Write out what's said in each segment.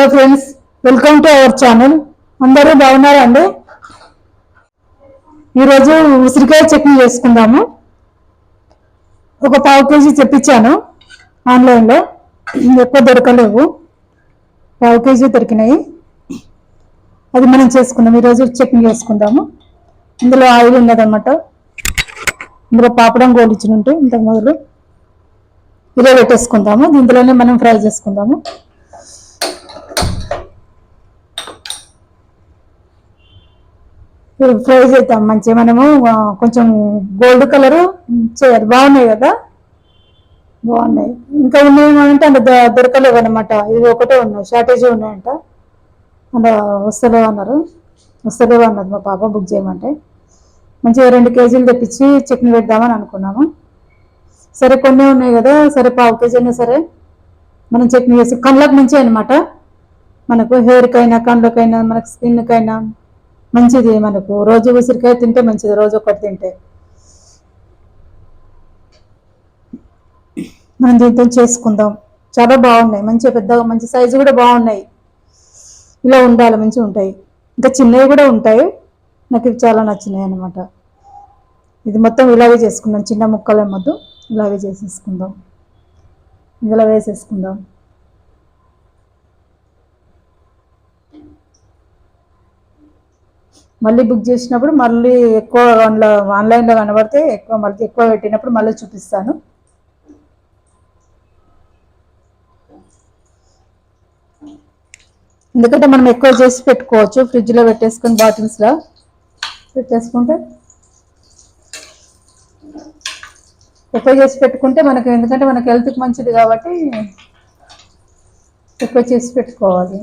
Hello friends welcome to our channel. అందరూ బాగున్నారా అండి ఈరోజు ఉసిరికాయ చట్నీ చేసుకుందాము. ఒక పావు కేజీ తెప్పించాను ఆన్లైన్లో. ఎక్కువ దొరకలేవు. పావు కేజీ దొరికినాయి. అది మనం చేసుకుందాం. ఈరోజు చట్నీ చేసుకుందాము. ఇందులో ఆయిల్ ఉన్నదన్నమాట. ఇందులో పాపడం గోలిచ్చినట్టు ఇంతకు మొదలు. ఇలా పెట్టేసుకుందాము. దీంట్లోనే మనం ఫ్రై చేసుకుందాము. ఇప్పుడు ఫ్రై చేద్దాం. మంచిగా మనము కొంచెం గోల్డ్ కలరు చేయాలి. బాగున్నాయి కదా? బాగున్నాయి. ఇంకా ఉన్నాయి అంటే అంత దొరకలేవు అనమాట ఇది ఒకటే ఉన్నాయి. షార్టేజ్ ఉన్నాయంట. అలా వస్తలేవు అన్నారు వస్తలేవు అన్నది మా పాప బుక్ చేయమంటే. మంచిగా రెండు కేజీలు తెప్పించి చట్నీ పెడదామని అనుకున్నాము. సరే కొన్ని ఉన్నాయి కదా. సరే పావు కేజీ అయినా సరే మనం చట్నీ చేసి కళ్ళకు మంచి అనమాట మనకు హెయిర్కైనా కళ్ళకైనా మనకు స్కిన్కైనా మంచిది మనకు. రోజు ఉసిరికాయ తింటే మంచిది రోజు ఒకటి తింటే. మనం దీంతో చేసుకుందాం. చాలా బాగున్నాయి. మంచిగా పెద్దగా మంచి సైజు కూడా బాగున్నాయి. ఇలా ఉండాలి మంచిగా ఉంటాయి. ఇంకా చిన్నవి కూడా ఉంటాయి. నాకు ఇవి చాలా నచ్చినాయి అన్నమాట. ఇది మొత్తం ఇలాగే చేసుకుందాం. చిన్న ముక్కల మొత్తం ఇలాగే చేసేసుకుందాం. ఇలా వేసేసుకుందాం. మళ్ళీ బుక్ చేసినప్పుడు మళ్ళీ ఎక్కువ ఆన్లో ఆన్లైన్లో కనబడితే ఎక్కువ మళ్ళీ ఎక్కువ పెట్టినప్పుడు మళ్ళీ చూపిస్తాను. ఎందుకంటే మనం ఎక్కువ చేసి పెట్టుకోవచ్చు ఫ్రిడ్జ్లో పెట్టేసుకొని బాటిల్స్లో. పెట్టేసుకుంటే ఎక్కువ చేసి పెట్టుకుంటే మనకు ఎందుకంటే మనకు హెల్త్కి మంచిది కాబట్టి ఎక్కువ చేసి పెట్టుకోవాలి.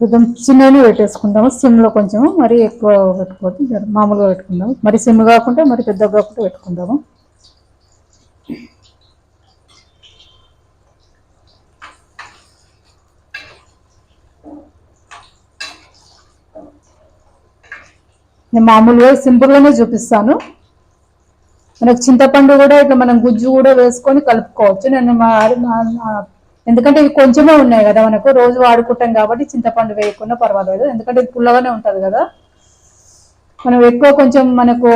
కొంచెం చిన్నవి పెట్టేసుకుందాము. సిమ్లో కొంచెం మరి ఎక్కువ పెట్టుకోవద్దు. మామూలుగా పెట్టుకుందాము. మరి సిమ్ కాకుండా మరి పెద్దగా కాకుండా పెట్టుకుందాము. నేను మామూలుగా సింపుల్గానే చూపిస్తాను. మనకు చింతపండు కూడా ఇట్లా మనం గుజ్జు కూడా వేసుకొని కలుపుకోవచ్చు. నేను మా- మా- ఎందుకంటే ఇవి కొంచెమే ఉన్నాయి కదా మనకు. రోజు వాడుకుంటాం కాబట్టి చింతపండు వేయకుండా పర్వాలేదు. ఎందుకంటే ఇది పుల్లగానే ఉంటుంది కదా. మనం ఎక్కువ కొంచెం మనకు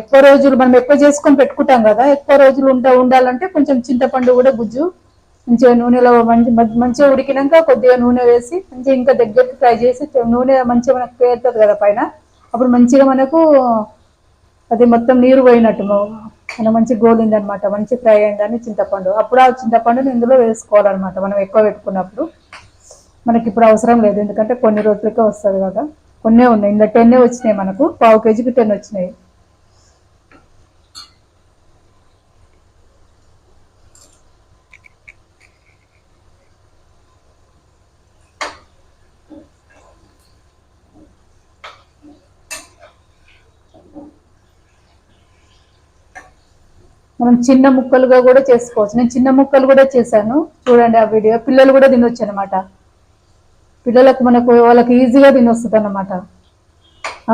ఎక్కువ రోజులు మనం ఎక్కువ చేసుకొని పెట్టుకుంటాం కదా. ఎక్కువ రోజులు ఉండ ఉండాలంటే కొంచెం చింతపండు కూడా గుజ్జు మంచిగా నూనెలో మంచి మంచి- మంచిగా ఉడికినాక కొద్దిగా నూనె వేసి మంచిగా ఇంకా దగ్గరికి ఫ్రై చేసి నూనె మంచిగా మనకు పేరుతుంది కదా పైన. అప్పుడు మంచిగా మనకు అది మొత్తం నీరు పోయినట్టు మన మంచి గోలింది అనమాట మంచి ఫ్రై అయిందని చింతపండు. అప్పుడు ఆ చింతపండుని ఇందులో వేసుకోవాలన్నమాట మనం ఎక్కువ పెట్టుకున్నప్పుడు. మనకి ఇప్పుడు అవసరం లేదు ఎందుకంటే కొన్ని రోజులకే వస్తుంది కదా. కొన్నే ఉన్నాయి ఇందులో టెన్నే వచ్చినాయి మనకు పావు కేజీకి టెన్ వచ్చినాయి. మనం చిన్న ముక్కలుగా కూడా చేసుకోవచ్చు. నేను చిన్న ముక్కలు కూడా చేశాను. చూడండి ఆ వీడియో. పిల్లలు కూడా తినొచ్చు అనమాట పిల్లలకు మనకు వాళ్ళకి ఈజీగా తినొస్తుంది అనమాట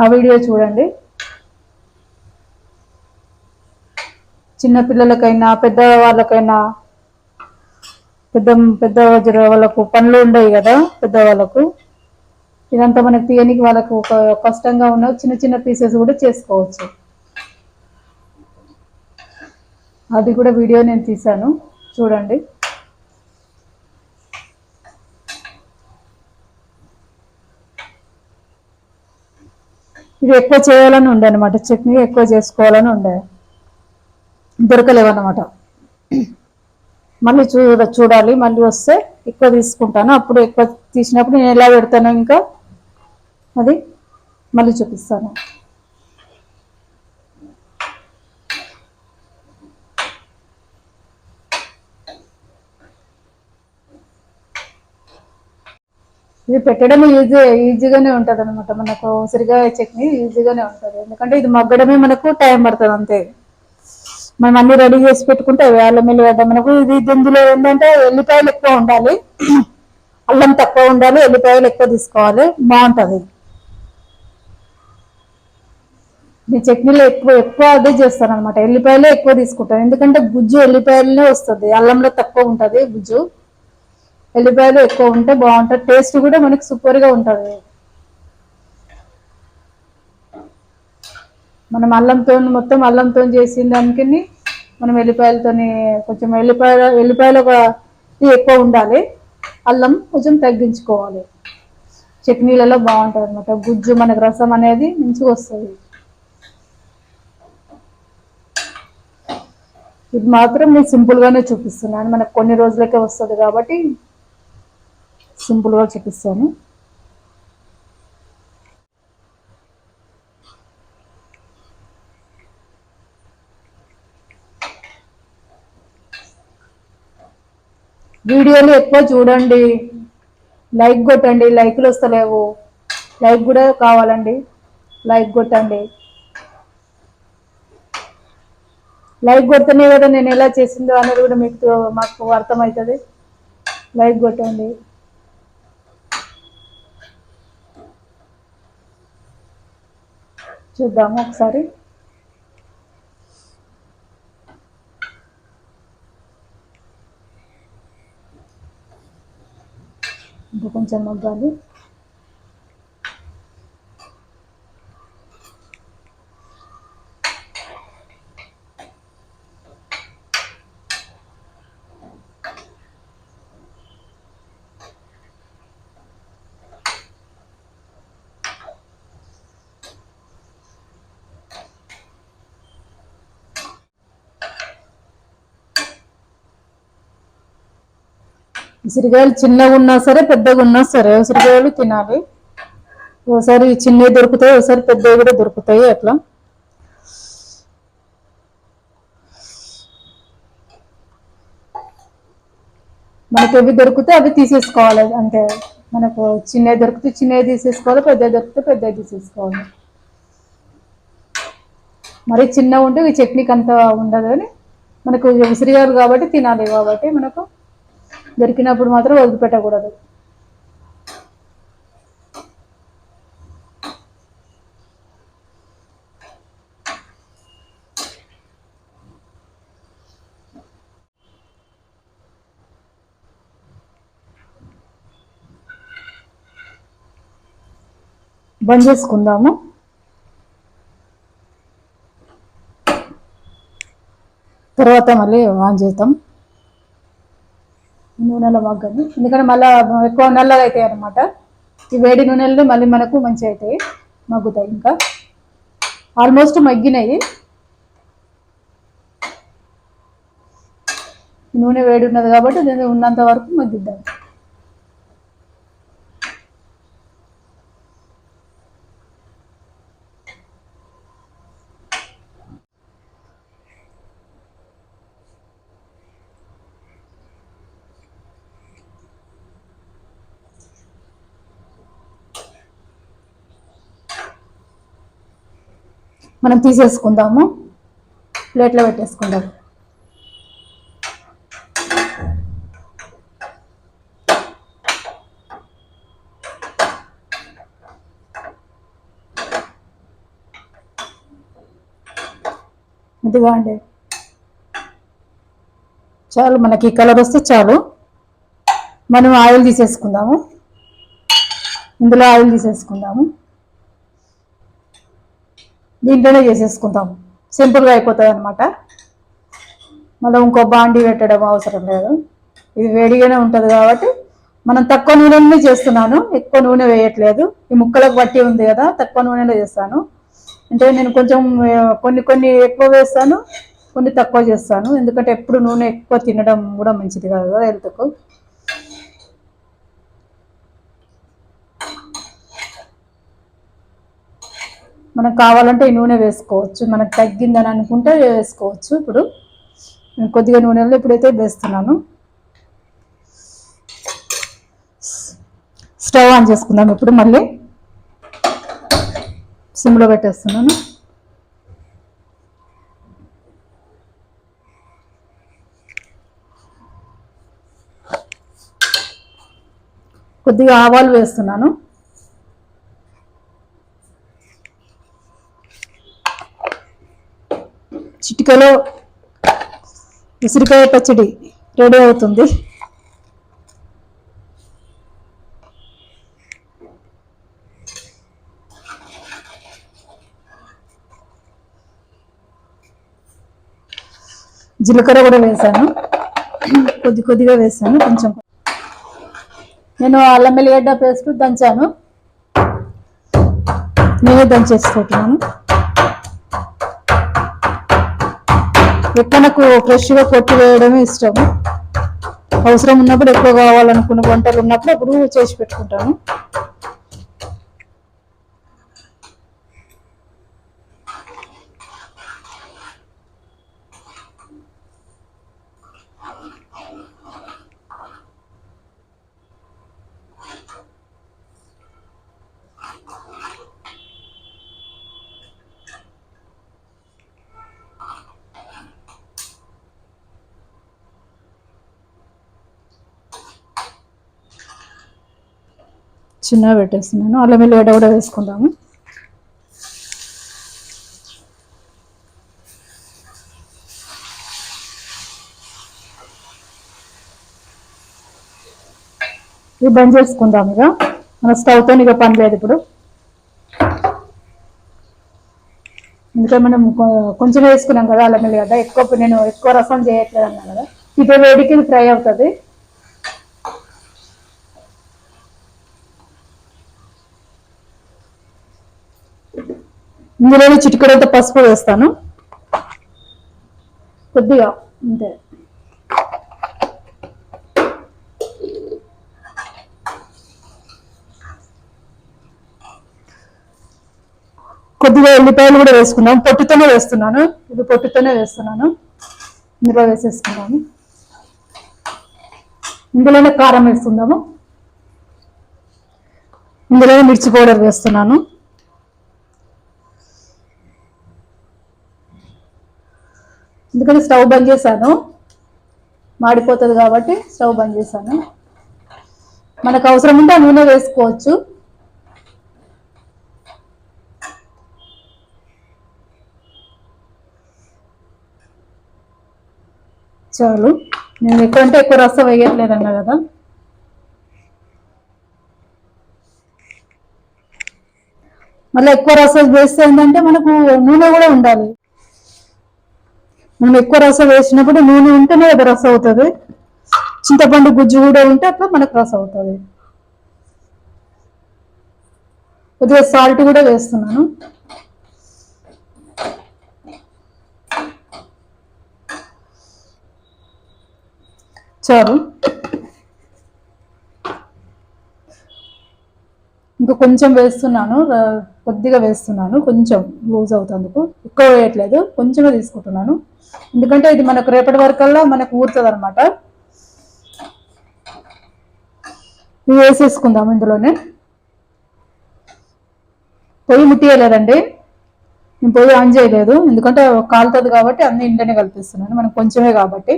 ఆ వీడియో చూడండి. చిన్న పిల్లలకైనా పెద్ద వాళ్ళకైనా పెద్ద పెద్ద వాళ్ళకు పనులు ఉండవు కదా పెద్ద వాళ్ళకు. ఇదంతా మనకు తీయనికి వాళ్ళకు ఒక కష్టంగా ఉన్న చిన్న చిన్న పీసెస్ కూడా చేసుకోవచ్చు. అది కూడా వీడియో నేను తీశాను. చూడండి. ఇది ఎక్కువ చేయాలని ఉండే అనమాట చట్నీ ఎక్కువ చేసుకోవాలని ఉండే. దొరకలేవన్నమాట. మళ్ళీ చూడ చూడాలి. మళ్ళీ వస్తే ఎక్కువ తీసుకుంటాను. అప్పుడు ఎక్కువ తీసినప్పుడు నేను ఎలా పెడతాను ఇంకా అది మళ్ళీ చూపిస్తాను. ఇది పెట్టడం ఈజీ ఈజీగానే ఉంటుంది అనమాట మనకు ఉసిరిగా చట్నీ ఈజీగానే ఉంటుంది. ఎందుకంటే ఇది మగ్గడమే మనకు టైం పడుతుంది అంతే. మనం అన్ని రెడీ చేసి పెట్టుకుంటే అల్లం ఎల్లిగడ్డ మనకు ఇది ఇందులో ఏంటంటే ఎల్లిపాయలు ఎక్కువ ఉండాలి. అల్లం తక్కువ ఉండాలి ఎల్లిపాయలు ఎక్కువ తీసుకోవాలి. బాగుంటుంది. నేను చట్నీలో ఎక్కువ ఎక్కువ అదే చేస్తాను అనమాట ఎల్లిపాయలే ఎక్కువ తీసుకుంటాను ఎందుకంటే గుజ్జు ఎల్లిపాయలనే వస్తుంది. అల్లంలో తక్కువ ఉంటుంది గుజ్జు. ఎల్లిపాయలు ఎక్కువ ఉంటే బాగుంటుంది. టేస్ట్ కూడా మనకి సూపర్గా ఉంటుంది. మనం అల్లంతో మొత్తం అల్లంతో చేసిన దానికి మనం ఎల్లిపాయలతో కొంచెం ఎల్లిపాయ ఎల్లిపాయలు ఒక ఎక్కువ ఉండాలి. అల్లం కొంచెం తగ్గించుకోవాలి. చట్నీలలో బాగుంటుంది అనమాట గుజ్జు మనకు రసం అనేది మంచిగా వస్తుంది. ఇది మాత్రం నేను సింపుల్గానే చూపిస్తున్నాను. మనకు కొన్ని రోజులకే వస్తుంది కాబట్టి సింపుల్గా చూపిస్తాను. వీడియోలు ఎక్కువ చూడండి. లైక్ కొట్టండి. లైక్లు వస్తలేవు. లైక్ కూడా కావాలండి. లైక్ కొట్టండి. లైక్ కొడితేనే కదా నేను ఎలా చేసిందో అనేది కూడా మీకు మాకు అర్థమవుతుంది. లైక్ కొట్టండి. చూద్దాము ఒకసారి ఇంకా కొంచెం మగ్గాలి ఉసిరికాయలు చిన్నగా ఉన్నా సరే పెద్దగా ఉన్నా సరే ఉసిరికాయలు తినాలి. ఒకసారి చిన్నవి దొరుకుతాయి ఒకసారి పెద్దవి కూడా దొరుకుతాయి అట్లా. మనకి ఎవి దొరికితే అవి తీసేసుకోవాలి. అంటే మనకు చిన్నవి దొరికితే చిన్నవి తీసేసుకోవాలి పెద్దవి దొరికితే పెద్దవి తీసేసుకోవాలి. మరి చిన్నగా ఉంటే ఈ చట్నీకి అంత ఉండదు అని మనకు ఉసిరిగారు కాబట్టి తినాలి కాబట్టి మనకు దొరికినప్పుడు మాత్రం వదిలిపెట్టకూడదు. బంద్ చేసుకుందాము. తర్వాత మళ్ళీ ఆన్ చేద్దాం. నూనెలో మగ్గని ఎందుకంటే మళ్ళీ ఎక్కువ నల్లగా అవుతాయి అనమాట ఈ వేడి నూనెలు మళ్ళీ మనకు మంచి అవుతాయి మగ్గుతాయి ఇంకా. ఆల్మోస్ట్ మగ్గినాయి. నూనె వేడి ఉన్నది కాబట్టి దీన్ని ఉన్నంత వరకు మగ్గిద్దాం. మనం తీసేసుకుందాము. ప్లేట్లో పెట్టేసుకుందాం. ఇదిగా అండి చాలు మనకి కలర్ వస్తే చాలు. మనం ఆయిల్ తీసేసుకుందాము. ఇందులో ఆయిల్ తీసేసుకుందాము. దీంట్లోనే చేసేసుకుందాం. సింపుల్గా అయిపోతుంది అనమాట మళ్ళీ ఇంకో బాండీ పెట్టడం అవసరం లేదు. ఇది వేడిగానే ఉంటుంది కాబట్టి మనం తక్కువ నూనెలోనే చేస్తున్నాను. ఎక్కువ నూనె వేయట్లేదు. ఈ ముక్కలకు బట్టి ఉంది కదా తక్కువ నూనెలో చేస్తాను. అంటే నేను కొంచెం కొన్ని కొన్ని ఎక్కువ వేస్తాను కొన్ని తక్కువ చేస్తాను. ఎందుకంటే ఎప్పుడు నూనె ఎక్కువ తినడం కూడా మంచిది కాదు కదా హెల్త్కు. మనకు కావాలంటే ఈ నూనె వేసుకోవచ్చు. మనకు తగ్గిందని అనుకుంటే వేసుకోవచ్చు. ఇప్పుడు కొద్దిగా నూనెలో ఇప్పుడైతే వేస్తున్నాను. స్టవ్ ఆన్ చేసుకుందాం. ఇప్పుడు మళ్ళీ సిమ్లో పెట్టేస్తున్నాను. కొద్దిగా ఆవాలు వేస్తున్నాను. చిటికలో ఉసిరికాయ పచ్చడి రెడీ అవుతుంది. జీలకర్ర కూడా వేసాను. కొద్ది కొద్దిగా వేసాను. కొంచెం నేను అల్లం వెల్లిగడ్డ పేస్ట్ దంచాను. నేనే దంచేసుకుంటున్నాను. ఎక్కువ ఫ్రెష్గా కొట్టివేయడమే ఇష్టం. అవసరం ఉన్నప్పుడు ఎక్కువ కావాలనుకున్న వంటలు ఉన్నప్పుడు అప్పుడు చేసి పెట్టుకుంటాను. చిన్నగా పెట్టేస్తున్నాను. అల్లం వెల్లిగడ్డ కూడా వేసుకుందాము. ఇవి బంద్ చేసుకుందాం ఇక. మన స్టవ్తో ఇక పని లేదు ఇప్పుడు. ఎందుకంటే మనం కొంచెం వేసుకున్నాం కదా అల్లం వెల్లిగడ్డ. ఎక్కువ నేను ఎక్కువ రసం చేయట్లేదు అన్నా కదా. ఇదే వేడికి ఫ్రై అవుతుంది. ఇందులో చిటికడంత పసుపు వేస్తాను. కొద్దిగా అంతే. కొద్దిగా ఎల్లిపాయలు కూడా వేసుకున్నాం పొట్టుతోనే వేస్తున్నాను. ఇది పొట్టుతోనే వేస్తున్నాను. ఇందులో వేసేసుకున్నాము ఇందులోనే కారం వేసుకుందాము. ఇందులోనే మిర్చి పౌడర్ వేస్తున్నాను. ఎందుకంటే స్టవ్ బంద్ చేశాను. మాడిపోతుంది కాబట్టి స్టవ్ బంద్ చేశాను. మనకు అవసరం ఉంటే ఆ నూనె వేసుకోవచ్చు. చాలు. నేను ఎక్కువ అంటే ఎక్కువ రసం వేయట్లేదన్నా కదా. మళ్ళీ ఎక్కువ రసం వేస్తే ఏంటంటే మనకు నూనె కూడా ఉండాలి. మనం ఎక్కువ రసం వేసినప్పుడు నూనె ఉంటేనే అది రసం అవుతుంది. చింతపండు గుజ్జు కూడా ఉంటే అట్లా మనకు రసం అవుతుంది. కొద్దిగా సాల్ట్ కూడా వేస్తున్నాను. చాలు. ఇంకా కొంచెం వేస్తున్నాను. కొద్దిగా వేస్తున్నాను కొంచెం లూజ్ అవుతందుకు. ఎక్కువ వేయట్లేదు కొంచెమే తీసుకుంటున్నాను. ఎందుకంటే ఇది మనకు రేపటి వరకల్లా మనకు ఊరుతుంది అనమాట వేసేసుకుందాం ఇందులోనే. పొయ్యి ముట్టియలేదండి. నేను పొయ్యి ఆన్ చేయలేదు ఎందుకంటే కాలుతుంది కాబట్టి అన్ని ఇంట్లోనే కలిపిస్తున్నాను. మనకు కొంచెమే కాబట్టి.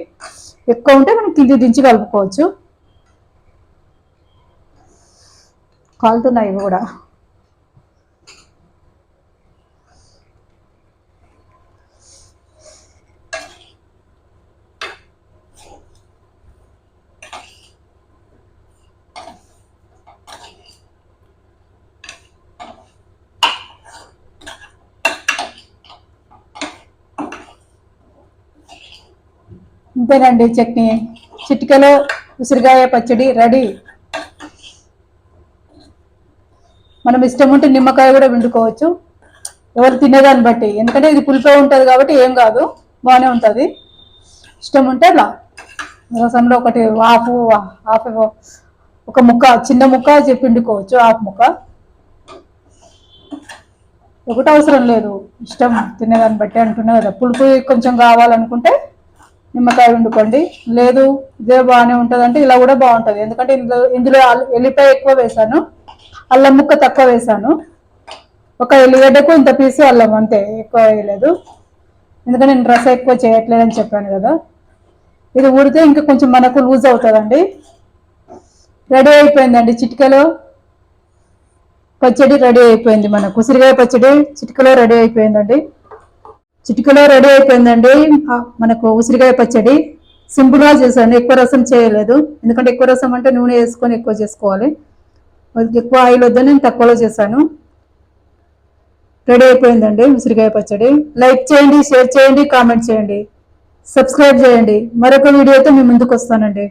ఎక్కువ ఉంటే మనం కింది దించి కలుపుకోవచ్చు. కాలుతున్నాయి ఇవి కూడా. ఇంతేనండి చట్నీ. చిటికలో ఉసిరికాయ పచ్చడి రెడీ. మనం ఇష్టం ఉంటే నిమ్మకాయ కూడా వండుకోవచ్చు ఎవరు తినేదాన్ని బట్టి. ఎందుకంటే ఇది పులిపే ఉంటుంది కాబట్టి ఏం కాదు. బాగానే ఉంటుంది. ఇష్టం ఉంటే అలా రసంలో ఒకటి హాఫ్ హాఫ్ ఒక ముక్క చిన్న ముక్క చెప్పి వండుకోవచ్చు హాఫ్ ముక్క. ఒకటి అవసరం లేదు. ఇష్టం తినేదాన్ని బట్టి అంటున్నా కదా. పులుపు కొంచెం కావాలనుకుంటే నిమ్మకాయ వండుకోండి. లేదు ఇదే బాగానే ఉంటుంది అంటే ఇలా కూడా బాగుంటుంది. ఎందుకంటే ఇందులో ఇందులో ఎల్లిపాయ ఎక్కువ వేసాను. అల్లం ముక్క తక్కువ వేసాను. ఒక ఎల్లిగడ్డకు ఇంత పీసు అల్లం అంతే ఎక్కువ వేయలేదు. ఎందుకంటే నేను రస ఎక్కువ చేయట్లేదని చెప్పాను కదా. ఇది ఊడితే ఇంకా కొంచెం మనకు లూజ్ అవుతుందండి. రెడీ అయిపోయిందండి చిటికలో. పచ్చడి రెడీ అయిపోయింది మనకు. ఉసిరికాయ పచ్చడి చిటికలో రెడీ అయిపోయిందండి. చిటికలో రెడీ అయిపోయిందండి. మనకు ఉసిరికాయ పచ్చడి సింపుల్గా చేశాను. ఎక్కువ రసం చేయలేదు. ఎందుకంటే ఎక్కువ రసం అంటే నూనె వేసుకొని ఎక్కువ చేసుకోవాలి. అది ఎక్కువ ఆయిల్ వద్దని నేను తక్కువలో చేశాను. రెడీ అయిపోయిందండి ఉసిరికాయ పచ్చడి. లైక్ చేయండి షేర్ చేయండి కామెంట్ చేయండి. సబ్స్క్రైబ్ చేయండి. మరొక వీడియోతో మీ ముందుకు వస్తానండి.